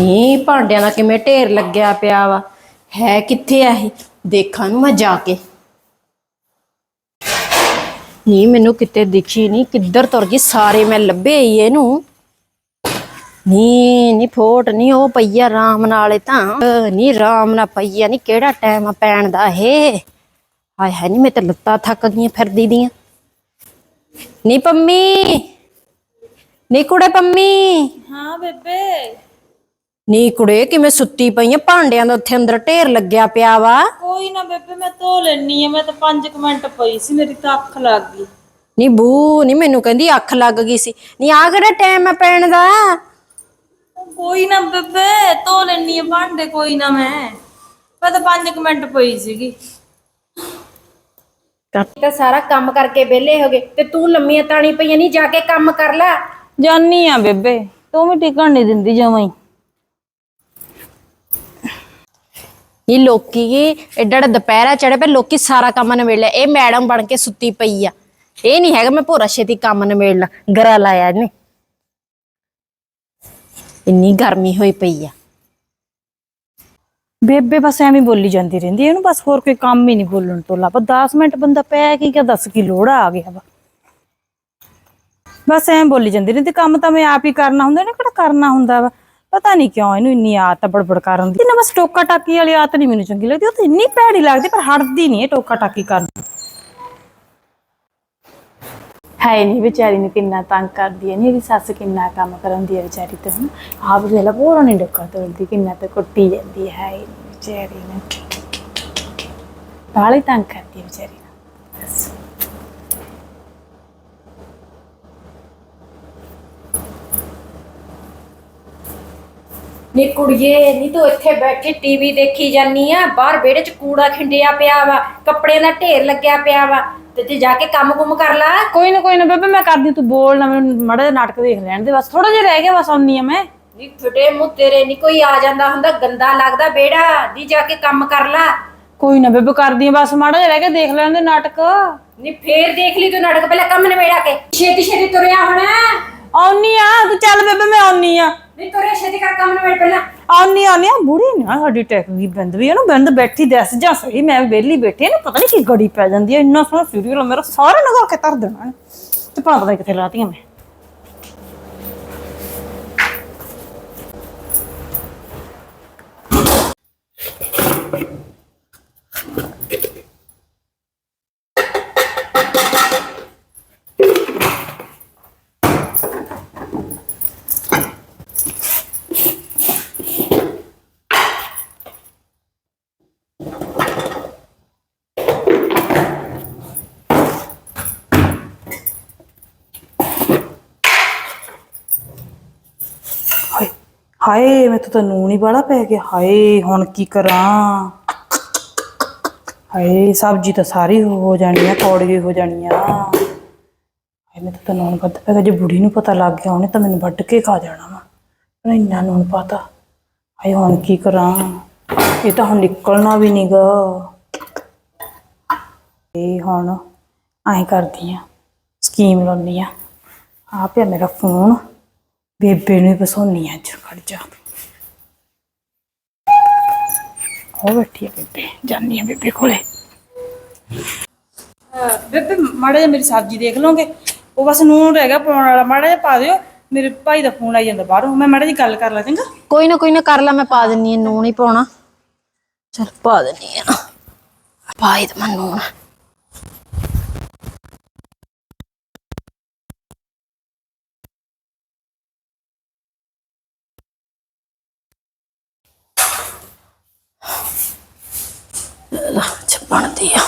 ਨੀ ਭਾਂਡਿਆਂ ਦਾ ਕਿਵੇਂ ਢੇਰ ਲੱਗਿਆ ਪਿਆ ਵਾ? ਹੈ ਕਿੱਥੇ ਆ ਇਹ? ਦੇਖਾਂ ਨੂੰ ਮੈਂ ਜਾ ਕੇ। ਨੀ ਮੈਨੂੰ ਕਿਤੇ ਦਿਖੀ ਨਹੀਂ ਕਿੱਧਰ ਤੁਰ ਗਈ? ਸਾਰੇ ਮੈਂ ਲੱਭੇ ਹੀ ਇਹਨੂੰ। ਨੀ ਨੀ ਫੋਟ ਨਹੀਂ ਉਹ ਪਈਆ ਰਾਮ ਨਾਲੇ ਤਾਂ। ਅਹ, ਨੀ ਰਾਮ ਨਾਲ ਪਈਆ ਨਹੀਂ ਕਿਹੜਾ ਟਾਈਮ ਆ ਪੈਣ ਦਾ ਇਹ? ਹਾਏ ਹਾਏ ਨੀ ਮੈਂ ਤਾਂ ਲੱਤਾਂ ਥੱਕ ਗਈਆਂ ਫਿਰਦੀ ਦੀਆਂ। ਨੀ ਪੰਮੀ। ਨੀ ਕੁੜੇ ਪੰਮੀ। ਹਾਂ ਬੇਬੇ। ਨੀ ਕੁੜੇ ਕਿਵੇਂ ਸੁੱਤੀ ਪਈ ਆ? ਭਾਂਡਿਆਂ ਦਾ ਉੱਥੇ ਅੰਦਰ ਢੇਰ ਲੱਗਿਆ ਪਿਆ ਵਾ। ਕੋਈ ਨਾ ਬੇਬੇ ਮੈਂ ਧੋ ਲੈਣੀ ਆ। ਮੈਂ ਤਾਂ 5 ਮਿੰਟ ਪਈ ਸੀ ਮੇਰੀ ਤਾਂ ਅੱਖ ਲੱਗ ਗਈ। ਨੀ ਬੂ ਨੀ ਮੈਨੂੰ ਕਹਿੰਦੀ ਅੱਖ ਲੱਗ ਗਈ ਸੀ। ਨੀ ਆ ਕਿਹੜਾ ਟਾਈਮ ਆ ਪੈਣ ਦਾ? ਕੋਈ ਨਾ ਬੇਬੇ ਧੋ ਲੈਣੀ ਆ ਭਾਂਡੇ ਕੋਈ ਨਾ ਮੈਂ। ਮੈਂ ਤਾਂ 5 ਮਿੰਟ ਪਈ ਸੀਗੀ। ਤਾਂ ਸਾਰਾ ਕੰਮ ਕਰਕੇ ਵਿਹਲੇ ਹੋ ਗਏ। ਤੇ ਤੂੰ ਲੰਮੀਆਂ ਤਾਣੀ ਪਈਆਂ ਨਹੀਂ ਜਾ ਕੇ ਕੰਮ ਕਰ ਲੈ। ਜਾਨੀ ਆ ਬੇਬੇ ਤੂੰ ਵੀ ਟਿਕਣ ਨਹੀਂ ਦਿੰਦੀ ਜਮਾਂ ਹੀ। ਇਹ ਲੋਕੀ ਐਡਾ ਐਡਾ ਦੁਪਹਿਰਾ ਚੜੇ ਪਏ ਲੋਕੀ ਸਾਰਾ ਕੰਮ ਨਿਬੇੜ ਲਿਆ। ਇਹ ਮੈਡਮ ਬਣ ਕੇ ਸੁੱਤੀ ਪਈ ਆ। ਇਹ ਨਹੀਂ ਹੈਗਾ ਮੈਂ ਭੋਰਾ ਛੇਤੀ ਕੰਮ ਨਿਬੇੜ ਲਾ, ਗਰਾ ਲਾਇਆ ਇਹਨੇ। ਇੰਨੀ ਗਰਮੀ ਹੋਈ ਪਈ ਆ। ਬੇਬੇ ਬਸ ਐਵੇਂ ਬੋਲੀ ਜਾਂਦੀ ਰਹਿੰਦੀ ਇਹਨੂੰ ਬਸ ਹੋਰ ਕੋਈ ਕੰਮ ਹੀ ਨਹੀਂ ਬੋਲਣ ਤੋਂ ਇਲਾਵਾ 10 ਮਿੰਟ ਬੰਦਾ ਪੈ ਕੀ ਕਿ ਦੱਸ ਕੀ ਲੋੜਾ ਆ ਗਿਆ ਵਾ। ਬਸ ਐਂ ਬੋਲੀ ਜਾਂਦੀ ਰਹਿੰਦੀ, ਕੰਮ ਤਾਂ ਮੈਂ ਆਪ ਹੀ ਕਰਨਾ ਹੁੰਦਾ, ਇਹਨੇ ਕਿਹੜਾ ਕਰਨਾ ਹੁੰਦਾ ਵਾ? ਪਤਾ ਨਹੀਂ ਕਿਉਂ ਇਹਨੂੰ ਇੰਨੀ ਆਦਤ ਆ ਬੜਬੜ ਕਰਨ ਦੀ। ਇਹਨਾਂ ਬਸ ਟੋਕਾ ਟਾਕੀ ਵਾਲੀ ਆਦਤ ਨਹੀਂ ਮੈਨੂੰ ਚੰਗੀ ਲੱਗਦੀ। ਉਹ ਤਾਂ ਇੰਨੀ ਭੈੜੀ ਲੱਗਦੀ, ਪਰ ਹਟਦੀ ਨਹੀਂ ਇਹ ਟੋਕਾ ਟਾਕੀ ਕਰਨ। ਹੈ ਨਹੀਂ ਵਿਚਾਰੀ ਨੂੰ ਕਿੰਨਾ ਤੰਗ ਕਰਦੀ ਹੈ ਨਹੀਂ ਇਹਦੀ ਸੱਸ ਕਿੰਨਾ ਕੰਮ ਕਰਾਉਂਦੀ ਹੈ ਵਿਚਾਰੀ ਤੇ ਹੁਣ। ਆਪ ਵੇਲਾ ਪੂਰਾ ਨਹੀਂ ਡੱਕਾ ਤੋੜਦੀ, ਕਿੰਨਾ ਤੇ ਕੁੱਟੀ ਜਾਂਦੀ ਹੈ। ਹਾਏ ਨੀ, ਵਿਚਾਰੀ ਨੂੰ। ਬਾਲੀ ਤੰਗ ਕਰਦੀ ਹੈ ਵਿਚਾਰੀ। ਨੀ ਕੁੜੀਏ ਨੀ ਤੂੰ ਇੱਥੇ ਬੈਠੀ ਟੀਵੀ ਦੇਖੀ ਜਾਨੀ ਆ ਬਾਹਰ ਵਿਹੜੇ 'ਚ ਕੂੜਾ ਖਿੰਡਿਆ ਪਿਆ ਵਾ ਕੱਪੜਿਆਂ ਦਾ ਢੇਰ ਲੱਗਿਆ ਪਿਆ ਵਾ ਤੇ ਤੇ ਜਾ ਕੇ ਕੰਮ ਕੁਮ ਕਰ ਲੈ। ਕੋਈ ਨਾ ਕੋਈ ਨਾ ਬੇਬੇ ਮੈਂ ਕਰਦੀ ਤੂੰ ਬੋਲ ਨਾ ਮੈਨੂੰ ਮੜਾ ਜਿਹਾ ਨਾਟਕ ਦੇਖ ਲੈਣ ਦੇ ਬਸ ਥੋੜਾ ਜਿਹਾ ਰਹਿ ਗਿਆ ਬਸ ਆਉਣੀ ਆ ਮੈਂ। ਨੀ ਫਿਟੇ ਮੂੰਹ ਤੇਰੇ ਨੀ ਕੋਈ ਆ ਜਾਂਦਾ ਹੁੰਦਾ ਗੰਦਾ ਲੱਗਦਾ ਵਿਹੜਾ ਦੀ ਜਾ ਕੇ ਕੰਮ ਕਰ ਲੈ। ਕੋਈ ਨਾ ਬੇਬੇ ਕਰਦੀ ਆ ਬਸ ਮਾੜਾ ਜਿਹਾ ਰਹਿ ਗਿਆ ਦੇਖ ਲੈਣ ਦੇ ਨਾਟਕ। ਨੀ ਫੇਰ ਦੇਖ ਲਈ ਤੂੰ ਨਾਟਕ ਪਹਿਲਾਂ ਕੰਮ ਨਿਬੇੜਾ ਕੇ। ਛੇਤੀ ਛੇਤੀ ਤੁਰਿਆ ਹੁਣ। ਆਉਣੀ ਆ ਤੂੰ ਚੱਲ ਬੇਬੇ ਮੈਂ ਆਉਣੀ ਆ ਨੀ ਤੁਰਿਆ ਛੇਤੀ ਕਰ ਕੰਮ ਨਿਬੇੜ ਪਹਿਲਾਂ। ਆਉਣੀ ਆਉਣੀ ਆ, ਬੁੜੀ ਨਾ ਸਾਡੀ ਟੈਕ ਗਈ ਬੰਦ ਵੀ ਇਹਨੂੰ ਬੰਦ ਬੈਠੀ ਦੱਸ ਜਾ ਸਹੀ, ਮੈਂ ਵਿਹਲੀ ਬੈਠੀ ਇਹਨੂੰ ਪਤਾ ਨਹੀਂ ਕੀ ਗੜੀ ਪੈ ਜਾਂਦੀ ਹੈ ਇੰਨਾ ਸੋਹਣਾ ਸੀਰੀਅਲ ਮੇਰਾ ਸਾਰਾ ਨਗਾ ਕੇ ਧਰ ਦੇਣਾ ਤੇ ਭਲਾ ਪਤਾ ਨੀ ਕਿੱਥੇ ਲਾਤੀਆਂ ਮੈਂ। ਹਾਏ ਮੈਂ ਤਾਂ ਨੂਨ ਹੀ ਬੜਾ ਪੈ ਗਿਆ। ਹਾਏ, ਹੁਣ ਕੀ ਕਰਾਂ? ਹਾਏ, ਸਬਜ਼ੀ ਤਾਂ ਸਾਰੀ ਹੋ ਜਾਣੀ ਆ, ਕੌੜੀ ਹੋ ਜਾਣੀ ਆ। ਹਾਏ ਮੈਂ ਤਾਂ ਨੂਨ ਵੱਧ ਪੈ ਗਿਆ। ਜੇ ਬੁੜੀ ਨੂੰ ਪਤਾ ਲੱਗ ਗਿਆ, ਉਹਨੇ ਤਾਂ ਮੈਨੂੰ ਵੱਢ ਕੇ ਖਾ ਜਾਣਾ ਵਾ। ਪਰ ਇੰਨਾ ਨੂਨ ਪਾਤਾ। ਹਾਏ, ਹੁਣ ਕੀ ਕਰਾਂ? ਇਹ ਤਾਂ ਹੁਣ ਨਿਕਲਣਾ ਵੀ ਨਹੀਂਗਾ ਇਹ ਹੁਣ ਐਂ ਕਰਦੀ ਆ, ਸਕੀਮ ਲਾਉਣੀ ਆ। ਆ ਪਿਆ ਮੇਰਾ ਫੋਨ। ਬੇਬੇ ਨੂੰ ਹੀ ਫਸਾਉਣੀ ਆ ਅੱਜ ਖੜ ਜਾ। ਹੋ ਬੈਠੀ ਆ ਬੇਬੇ ਜਾਨੀ ਆ ਬੇਬੇ ਕੋਲੇ। ਬੇਬੇ ਮਾੜਾ ਜਿਹਾ ਮੇਰੀ ਸਬਜ਼ੀ ਦੇਖ ਲਓਗੇ। ਉਹ ਬਸ ਨੂਨ ਰਹਿ ਗਿਆ ਪਾਉਣ ਵਾਲਾ ਮਾੜਾ ਜਿਹਾ ਪਾ ਦਿਓ। ਮੇਰੇ ਭਾਈ ਦਾ ਫੋਨ ਆਈ ਜਾਂਦਾ ਬਾਹਰੋਂ ਮੈਂ ਮਾੜਾ ਜਿਹੀ ਗੱਲ ਕਰ ਲਾ ਚੰਗਾ? ਕੋਈ ਨਾ ਕੋਈ ਨਾ ਕਰ ਲੈ ਮੈਂ ਪਾ ਦਿੰਨੀ ਆ ਨੂਣ ਹੀ ਪਾਉਣਾ। ਚਲ ਪਾ ਦਿੰਨੀ ਆ। ਪਾਈ ਤੇ ਮੈਂ ਨੂਣ। ਬਣਦੀ ਆ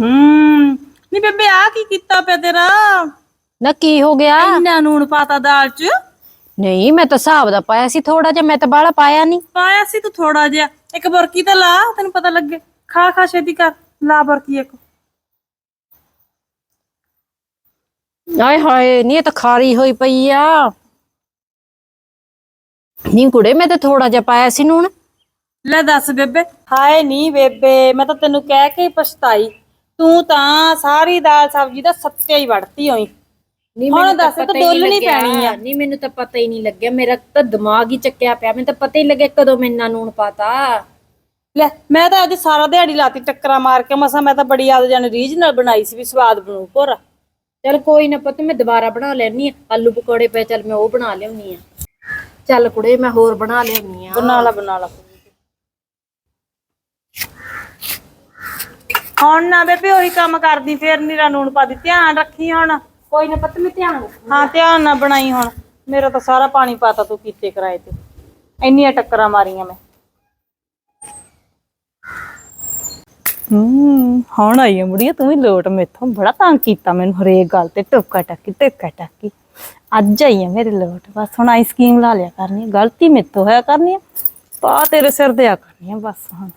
ਹੂੰ। ਨਹੀਂ ਬੇਬੇ ਆ ਕੀ ਕੀਤਾ ਪਿਆ ਤੇਰਾ? ਨਾ ਕੀ ਹੋ ਗਿਆ? ਇੰਨਾ ਨੂਣ ਪਾਤਾ ਦਾਲ 'ਚ। ਨਹੀਂ ਮੈਂ ਤਾਂ ਹਿਸਾਬ ਦਾ ਪਾਇਆ ਸੀ ਥੋੜਾ ਜਿਹਾ ਮੈਂ ਤਾਂ ਬਾਹਲਾ ਪਾਇਆ ਨਹੀਂ ਪਾਇਆ ਸੀ ਤੂੰ ਥੋੜਾ ਜਿਹਾ। ਇੱਕ ਬੁਰਕੀ ਤਾਂ ਲਾ ਤੈਨੂੰ ਪਤਾ ਲੱਗੇ। ਖਾ ਖਾ ਛੇਤੀ ਕਰ। ਲਾ ਬੁਰਕੀ ਇੱਕ। ਆਏ ਹਾਏ ਨਹੀਂ ਇਹ ਤਾਂ ਖਾਰੀ ਹੋਈ ਪਈ ਆ। ਨਹੀਂ ਕੁੜੇ ਮੈਂ ਤਾਂ ਥੋੜਾ ਜਿਹਾ ਪਾਇਆ ਸੀ ਨੂਣ ਲੈ ਦੱਸ ਬੇਬੇ। ਹਾਏ ਨਹੀਂ ਬੇਬੇ ਮੈਂ ਤਾਂ ਤੈਨੂੰ ਕਹਿ ਕੇ ਪਛਤਾਈ। ਤੂੰ ਤਾਂ ਸਾਰੀ ਦਾਲ ਸਬਜ਼ੀ ਦਾ ਸੱਤਿਆ ਹੀ ਵੜਤੀ ਹੋਈ। ਨਹੀਂ ਹੁਣ ਦੱਸ ਤਾਂ ਡੋਲਣੀ ਪੈਣੀ ਆ। ਨਹੀਂ ਮੈਨੂੰ ਤਾਂ ਪਤਾ ਹੀ ਨਹੀਂ ਲੱਗਿਆ। ਮੇਰਾ ਤਾਂ ਦਿਮਾਗ ਹੀ ਚੱਕਿਆ ਪਿਆ। ਮੈਨੂੰ ਤਾਂ ਪਤਾ ਹੀ ਲੱਗਿਆ ਕਦੋਂ ਮੈਂ ਇੰਨਾ ਨੂਣ ਪਾਤਾ। ਲੈ ਮੈਂ ਤਾਂ ਅੱਜ ਸਾਰਾ ਦਿਹਾੜੀ ਲਾਤੀ ਟੱਕਰਾਂ ਮਾਰ ਕੇ। ਮਸਾ ਮੈਂ ਤਾਂ ਬੜੀ ਆਦ ਜਾਨ ਰੀਝ ਨਾਲ ਬਣਾਈ ਸੀ ਵੀ ਸਵਾਦ ਬਣੂ ਭੋਰਾ। ਚਲ ਕੋਈ ਨਾ ਪਤਾ ਮੈਂ ਦੁਬਾਰਾ ਬਣਾ ਲੈਣੀ ਆ ਆਲੂ ਪਕੌੜੇ ਪਏ ਚਲ ਮੈਂ ਉਹ ਬਣਾ ਲਿਆਉਣੀ ਆ। ਚੱਲ ਕੁੜੇ ਮੈਂ ਹੋਰ ਬਣਾ ਲਿਆਉਣੀ ਆ। ਬਣਾ ਲਾ ਬਣਾ ਲਾ। ਹੁਣ ਨਾ ਬੇਬੇ ਉਹੀ ਕੰਮ ਕਰਦੀ ਫੇਰ ਨੀਰਾ ਨੂਣ ਪਾ ਦੀ ਧਿਆਨ ਰੱਖੀ ਹੁਣ। ਕੋਈ ਨਾ ਪਤਾ ਮੈਂ ਧਿਆਨ ਰੱਖੂ। ਹਾਂ। ਧਿਆਨ ਨਾਲ ਬਣਾਈ ਹੁਣ। ਮੇਰਾ ਤਾਂ ਸਾਰਾ ਪਾਣੀ ਪਾਤਾ ਤੂੰ ਕੀਤੇ ਕਿਰਾਏ ਤੇ। ਇੰਨੀਆਂ ਟੱਕਰਾਂ ਮਾਰੀਆਂ ਮੈਂ। ਹੂੰ ਹੁਣ ਆਈ ਆ ਮੁੜੀਆ ਤੂੰ ਵੀ ਲੋਟ ਮੇਥੋਂ। ਬੜਾ ਤੰਗ ਕੀਤਾ ਮੈਨੂੰ ਹਰੇਕ ਗੱਲ ਤੇ ਟੋਕਾ ਟਾਕੀ ਟੋਕਾ ਟਾਕੀ। ਅੱਜ ਆਈ ਆ ਮੇਰੇ ਲੋਟ। ਬਸ ਹੁਣ ਆਈ ਸਕੀਮ ਲਾ ਲਿਆ ਕਰਨੀ ਆ। ਗਲਤੀ ਮੇਥੋਂ ਹੋਇਆ ਕਰਨੀ ਆ। ਪਾ ਤੇਰੇ ਸਿਰ ਤੇ ਆ ਕਰਨੀ ਆ ਬਸ ਹੁਣ।